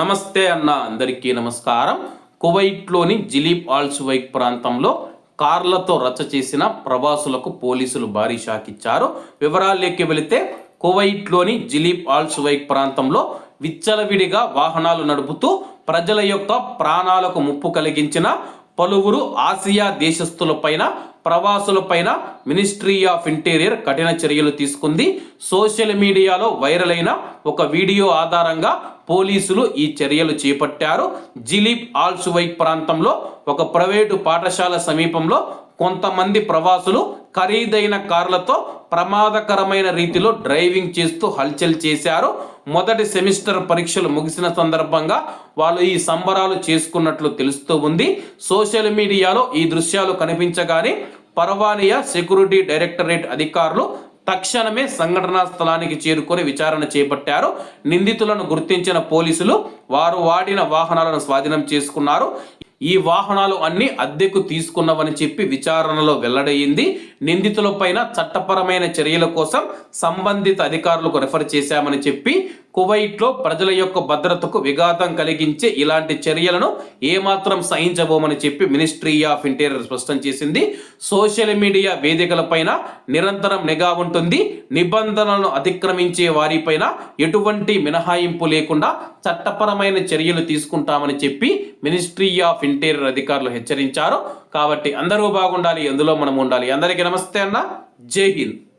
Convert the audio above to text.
నమస్తే అన్న అందరికీ నమస్కారం. కువైట్లోని జిలీబ్ ఆల్సువైక్ ప్రాంతంలో కార్లతో రచ్చ చేసిన ప్రవాసులకు పోలీసులు భారీ షాక్ ఇచ్చారు. వివరాల్లోకి వెళితే కువైట్లోని జిలీబ్ ఆల్సువైక్ ప్రాంతంలో విచ్చలవిడిగా వాహనాలు నడుపుతూ ప్రజల యొక్క ప్రాణాలకు ముప్పు కలిగించిన పలువురు ఆసియా దేశస్థులపైన ప్రవాసులపైన మినిస్ట్రీ ఆఫ్ ఇంటీరియర్ కఠిన చర్యలు తీసుకుంది. సోషల్ మీడియాలో వైరల్ అయిన ఒక వీడియో ఆధారంగా పోలీసులు ఈ చర్యలు చేపట్టారు. జిలీప్ ఆల్సువైక్ ప్రాంతంలో ఒక ప్రైవేటు పాఠశాల సమీపంలో కొంతమంది ప్రవాసులు ఖరీదైన కార్లతో ప్రమాదకరమైన రీతిలో డ్రైవింగ్ చేస్తూ హల్చల్ చేశారు. మొదటి సెమిస్టర్ పరీక్షలు ముగిసిన సందర్భంగా వాళ్ళు ఈ సంబరాలు చేసుకున్నట్లు తెలుస్తూ ఉంది. సోషల్ మీడియాలో ఈ దృశ్యాలు కనిపించగానే పర్వానియా సెక్యూరిటీ డైరెక్టరేట్ అధికారులు తక్షణమే సంఘటనా స్థలానికి చేరుకొని విచారణ చేపట్టారు. నిందితులను గుర్తించిన పోలీసులు వారు వాడిన వాహనాలను స్వాధీనం చేసుకున్నారు. ఈ వాహనాలు అన్ని అద్దెకు తీసుకున్నవని చెప్పి విచారణలో వెల్లడయ్యింది నిందితులపైన చట్టపరమైన చర్యల కోసం సంబంధిత అధికారులకు రెఫర్ చేశామని చెప్పి కువైట్లో ప్రజల యొక్క భద్రతకు విఘాతం కలిగించే ఇలాంటి చర్యలను ఏమాత్రం సహించబోమని చెప్పి మినిస్ట్రీ ఆఫ్ ఇంటీరియర్ స్పష్టం చేసింది. సోషల్ మీడియా వేదికలపైన నిరంతరం నిఘా ఉంటుంది. నిబంధనలను అతిక్రమించే వారిపైన ఎటువంటి మినహాయింపు లేకుండా చట్టపరమైన చర్యలు తీసుకుంటామని చెప్పి మినిస్ట్రీ ఆఫ్ ఇంటీరియర్ అధికారులు హెచ్చరించారు. కాబట్టి అందరూ బాగుండాలి ఎందులో మనం ఉండాలి. అందరికీ నమస్తే అన్న. జై హింద్.